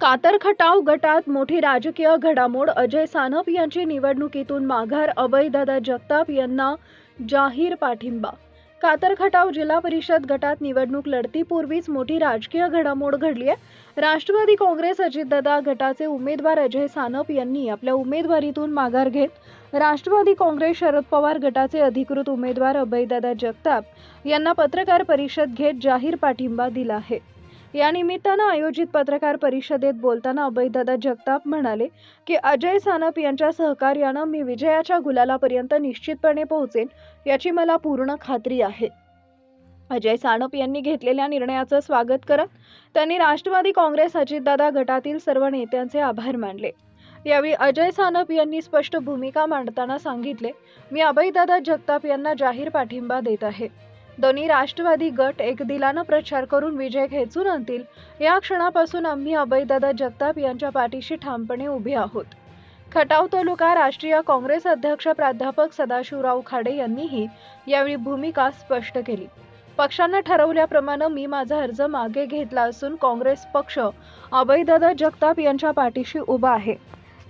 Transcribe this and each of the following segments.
कातर खटाव गटात मोठी राजकीय घडामोड. अजय सानप यांची निवडणुकीतून माघार अभयदादा जगताप यांना जाहीर पाठिंबा. कातर खटाव जिल्हा परिषद गटात निवडणूक लढतीपूर्वीच मोठी राजकीय घडामोड घडली आहे राष्ट्रवादी काँग्रेस अजितदादा गटाचे उमेदवार अजय सानप यांनी आपल्या उमेदवारीतून माघार घेत राष्ट्रवादी काँग्रेस शरद पवार गटाचे अधिकृत उमेदवार अभयदादा जगताप यांना पत्रकार परिषद घेत जाहीर पाठिंबा दिला आहे. या निमित्तानं आयोजित पत्रकार परिषदेत बोलताना अभयदादा जगताप म्हणाले की अजय सानप यांच्या सहकार्यानं मी विजयाच्या गुलालापर्यंत निश्चितपणे पोहोचेन याची मला पूर्ण खात्री आहे. अजय सानप यांनी घेतलेल्या निर्णयाचं स्वागत करत त्यांनी राष्ट्रवादी काँग्रेस अजितदादा गटातील सर्व नेत्यांचे आभार मानले. यावेळी अजय सानप यांनी स्पष्ट भूमिका मांडताना सांगितले मी अभयदादा जगताप यांना जाहीर पाठिंबा देत आहे. दोन्ही राष्ट्रवादी गट एक दिलानं प्रचार करून विजय खेचून आणतील. या क्षणापासून आम्ही अभयदादा जगताप यांच्या पाठीशी ठामपणे उभे आहोत. खटाव तालुका राष्ट्रीय काँग्रेस अध्यक्ष प्राध्यापक सदाशिवराव खाडे यांनीही यावेळी भूमिका स्पष्ट केली. पक्षानं ठरवल्याप्रमाणे मी माझा अर्ज मागे घेतला असून काँग्रेस पक्ष अभयदादा जगताप यांच्या पाठीशी उभा आहे.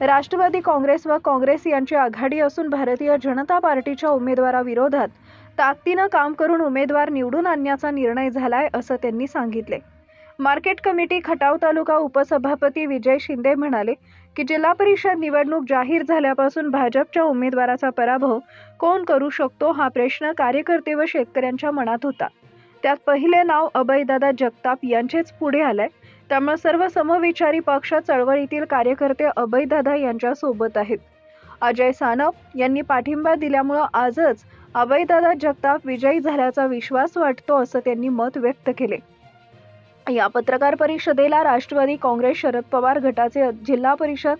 राष्ट्रवादी काँग्रेस व काँग्रेस यांची आघाडी असून भारतीय जनता पार्टीच्या उमेदवाराविरोधात ताकदीनं काम करून उमेदवार निवडून आणण्याचा निर्णय झालाय असं त्यांनी सांगितले. मार्केट कमिटी खटाव तालुका उपसभापती विजय शिंदे म्हणाले की जिल्हा परिषद निवडणूक जाहीर झाल्यापासून भाजपच्या उमेदवाराचा पराभव कोण करू शकतो हा प्रश्न कार्यकर्ते व शेतकऱ्यांच्या मनात होता. त्यात पहिले नाव अभयदादा जगताप यांचेच पुढे आलंय. त्यामुळे सर्व समविचारी पक्ष चळवळीतील कार्यकर्ते अभयदादा यांच्या सोबत आहेत. अजय सानप यांनी पाठिंबा दिल्यामुळं आजच अभयदादा जगताप विजयी झाल्याचा विश्वास वाटतो असं त्यांनी मत व्यक्त केले. या पत्रकार परिषदेला राष्ट्रवादी काँग्रेस शरद पवार गटाचे जिल्हा परिषद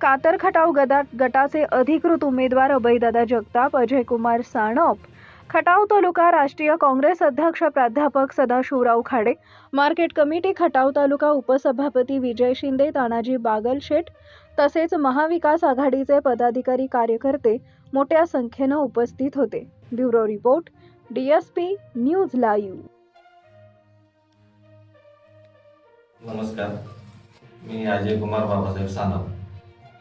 कातर खटाव गदा गटाचे अधिकृत उमेदवार अभयदादा जगताप अजय कुमार साणप खटाव तालुका राष्ट्रीय काँग्रेस अध्यक्ष प्राध्यापक सदाशिवराव खाडे मार्केट कमिटी खटाव तालुका उपसभापती विजय शिंदे तानाजी बागलशेठ तसेच महाविकास आघाडीचे पदाधिकारी कार्यकर्ते मोठ्या संख्येनं उपस्थित होते. Bureau report DSP news live नमस्कार. मी अजय कुमार बाबासाहेब सानप.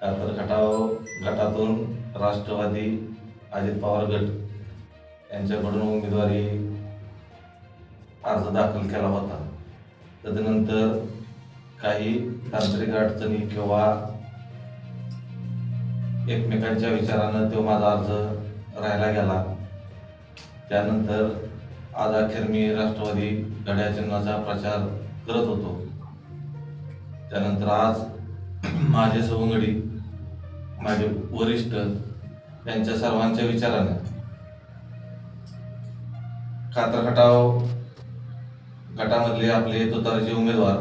कातर खटाव गटातून राष्ट्रवादी अजित पवार गट यांच्याकडून उमेदवारी अर्ज दाखल केला होता. तदनंतर काही तांत्रिक अडचणी किंवा एकमेकांच्या विचारानं तो माझा अर्ज राहायला गेला. त्यानंतर आज अखेर मी राष्ट्रवादी घड्या चिन्हाचा प्रचार करत होतो. त्यानंतर आज माझे सवंगडी माझे वरिष्ठ यांच्या सर्वांच्या विचाराने कातरखटाव गटामधले आपले तुतारीचे उमेदवार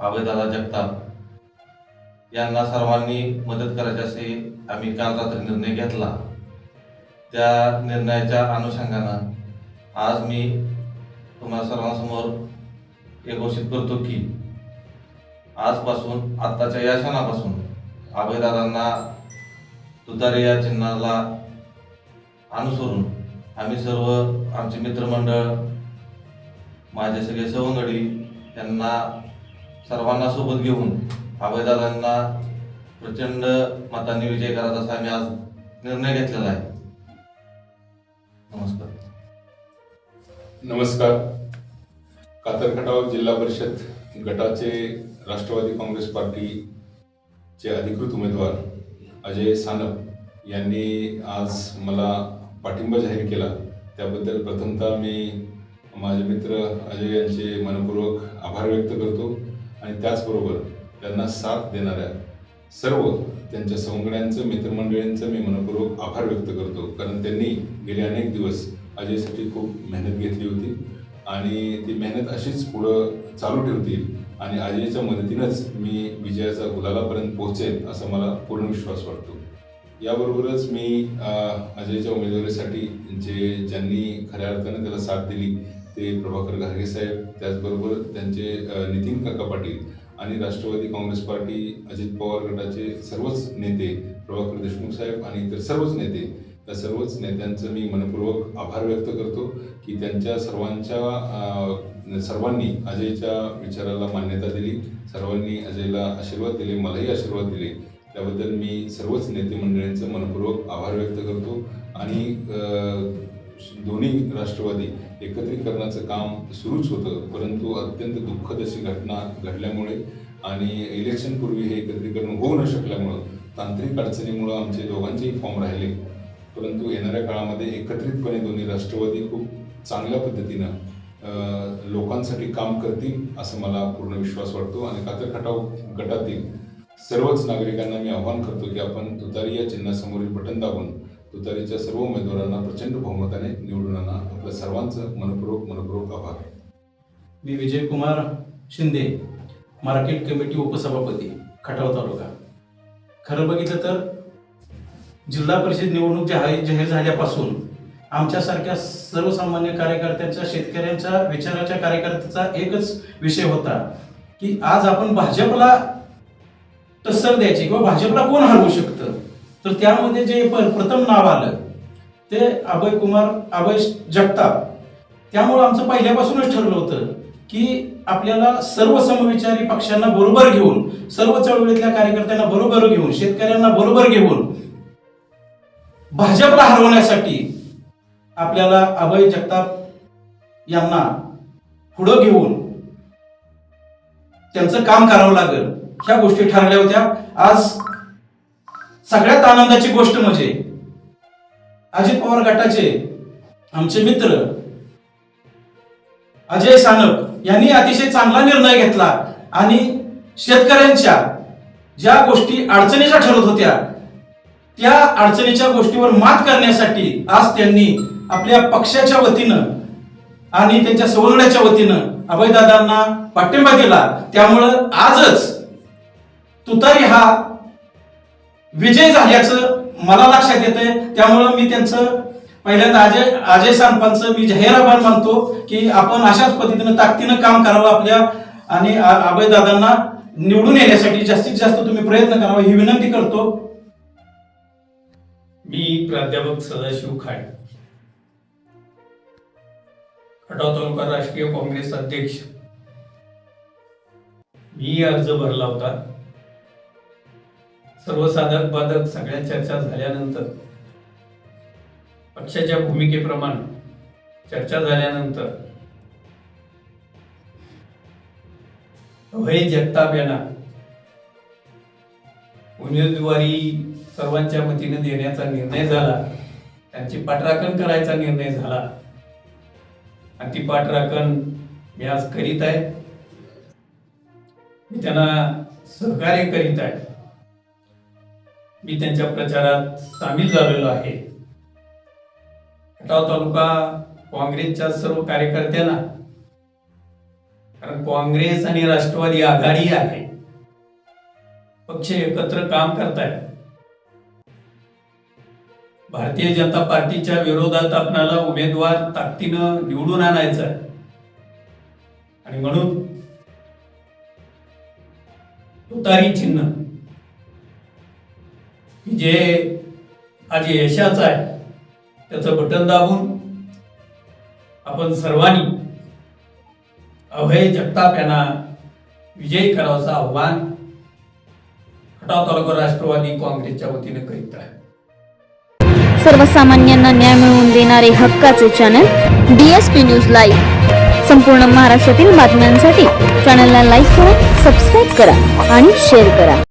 अभयदादा जगताप यांना सर्वांनी मदत करायची असे आम्ही काल रात्री निर्णय घेतला. त्या निर्णयाच्या अनुषंगानं आज मी तुम्हाला सर्वांसमोर हे घोषित करतो की आजपासून आत्ताच्या या क्षणापासून अभयदादांना तुतारे या चिन्हाला अनुसरून आम्ही सर्व आमचे मित्रमंडळ माझे सगळे सवंगडी यांना सर्वांना सोबत घेऊन अभयदादांना प्रचंड मतांनी विजय करायचा असा आम्ही आज निर्णय घेतलेला आहे. नमस्कार. नमस्कार. कातरखटाव जिल्हा परिषद गटाचे राष्ट्रवादी काँग्रेस पार्टीचे अधिकृत उमेदवार अजय सानप यांनी आज मला पाठिंबा जाहीर केला. त्याबद्दल प्रथमतः मी माझे मित्र अजय यांचे मनपूर्वक आभार व्यक्त करतो आणि त्याचबरोबर त्यांना साथ देणाऱ्या सर्व त्यांच्या सवंगड्यांचं मित्रमंडळींचं मी मनपूर्वक आभार व्यक्त करतो. कारण त्यांनी गेले अनेक दिवस अजयसाठी खूप मेहनत घेतली होती आणि ती मेहनत अशीच पुढं चालू ठेवतील आणि अजयच्या मदतीनंच मी विजयाचा गुलालापर्यंत पोहोचेल असा मला पूर्ण विश्वास वाटतो. याबरोबरच मी अजयच्या उमेदवारीसाठी जे ज्यांनी खऱ्या अर्थानं त्याला साथ दिली ते प्रभाकर घारगे साहेब त्याचबरोबर त्यांचे नितीन काका पाटील आणि राष्ट्रवादी काँग्रेस पार्टी अजित पवार गटाचे सर्वच नेते प्रभाकर देशमुख साहेब आणि इतर सर्वच नेते त्या सर्वच नेत्यांचं मी मनपूर्वक आभार व्यक्त करतो की त्यांच्या सर्वांच्या सर्वांनी अजयच्या विचाराला मान्यता दिली सर्वांनी अजयला आशीर्वाद दिले मलाही आशीर्वाद दिले. त्याबद्दल मी सर्वच नेते मंडळींचं मनपूर्वक आभार व्यक्त करतो आणि दोन्ही राष्ट्रवादी एकत्रीकरणाचं काम सुरूच होतं परंतु अत्यंत दुःखद अशी घटना घडल्यामुळे आणि इलेक्शनपूर्वी हे एकत्रीकरण होऊ न शकल्यामुळं तांत्रिक अडचणीमुळं आमचे दोघांचेही फॉर्म राहिले. परंतु येणाऱ्या काळामध्ये एकत्रितपणे दोन्ही राष्ट्रवादी खूप चांगल्या पद्धतीनं लोकांसाठी काम करतील असं मला पूर्ण विश्वास वाटतो आणि कातर खटाव गटातील सर्वच नागरिकांना मी आवाहन करतो की आपण तुतारी या चिन्हासमोरील बटन दाबून तुतारीच्या सर्व उमेदवारांना प्रचंड बहुमताने निवडून आणा. आपल्या सर्वांचं मनपूर्वक मनपूर्वक आभार. मी विजयकुमार शिंदे मार्केट कमिटी उपसभापती खटाव तालुका. खरं बघितलं तर जिल्हा परिषद निवडणूक जाहीर जाहीर झाल्यापासून आमच्यासारख्या सर्वसामान्य कार्यकर्त्यांच्या शेतकऱ्यांच्या विचाराच्या कार्यकर्त्याचा एकच विषय होता की आज आपण भाजपला टस्सर द्यायची किंवा भाजपला कोण हरवू शकतं? तर त्यामध्ये जे प्रथम नाव आलं ते अभय कुमार अभय जगताप. त्यामुळं आमचं पहिल्यापासूनच ठरलं होतं की आपल्याला सर्व समविचारी पक्षांना बरोबर घेऊन सर्व चळवळीतल्या कार्यकर्त्यांना बरोबर घेऊन शेतकऱ्यांना बरोबर घेऊन भाजपला हरवण्यासाठी आपल्याला अभय जगताप यांना पुढं घेऊन त्यांचं काम करावं लागेल. ह्या गोष्टी ठरल्या होत्या. आज सगळ्यात आनंदाची गोष्ट म्हणजे अजित पवार गटाचे आमचे मित्र अजय सानप यांनी अतिशय चांगला निर्णय घेतला आणि शेतकऱ्यांच्या ज्या गोष्टी अडचणीच्या ठरत होत्या त्या अडचणीच्या गोष्टीवर मात करण्यासाठी आज त्यांनी आपल्या पक्षाच्या वतीनं आणि त्यांच्या सवंगड्याच्या वतीनं अभयदादांना पाठिंबा दिला. त्यामुळं आजच तुतारी हा विजय झाल्याचं मला लक्षात येतंय. त्यामुळं मी त्यांचं पहिल्यांदा अजय अजय सांपांचं मी जाहीर आभार मानतो की आपण अशाच पद्धतीनं ताकदीनं काम करावं आपल्या आणि अभय दादांना निवडून येण्यासाठी जास्तीत जास्त तुम्ही प्रयत्न करावा ही विनंती करतो. मी प्राध्यापक सदाशिव खाडे. खटाव तालुका राष्ट्रीय काँग्रेस अध्यक्ष. मी अर्ज भरला होता. सर्व साधक बाधक सगळ्या चर्चा झाल्यानंतर पक्षाच्या भूमिकेप्रमाणे चर्चा झाल्यानंतर अभय जगताप यांना उमेदवारी सर्वांच्या वतीने देण्याचा निर्णय झाला. त्यांची पाठराखण करायचा निर्णय झाला. आणि ती पाठराखण मी आज करीत आहे. मी त्यांना सहकार्य करीत आहे. मी त्यांच्या प्रचारात सामील झालेलो आहे. खटाव तालुका काँग्रेसच्या सर्व कार्यकर्त्यांना कारण काँग्रेस आणि राष्ट्रवादी आघाडी आहे. पक्ष एकत्र काम करतायत भारतीय जनता पार्टीच्या विरोधात आपणाला उमेदवार ताकदीनं निवडून आणायचा आणि म्हणून तुतारी चिन्ह जे आज यशाचं आहे त्याचं बटन दाबून आपण सर्वांनी अभय जगताप यांना विजयी करावंचं आव्हान खटाव तालुका राष्ट्रवादी काँग्रेसच्या वतीने करीत आहे. सर्वसामान्यांना न्याय मिळवून देणारे हक्काचे चॅनल डीएसपी न्यूज लाईव्ह संपूर्ण महाराष्ट्रातील बातम्यांसाठी चॅनलला लाईक करा सबस्क्राईब करा आणि शेअर करा.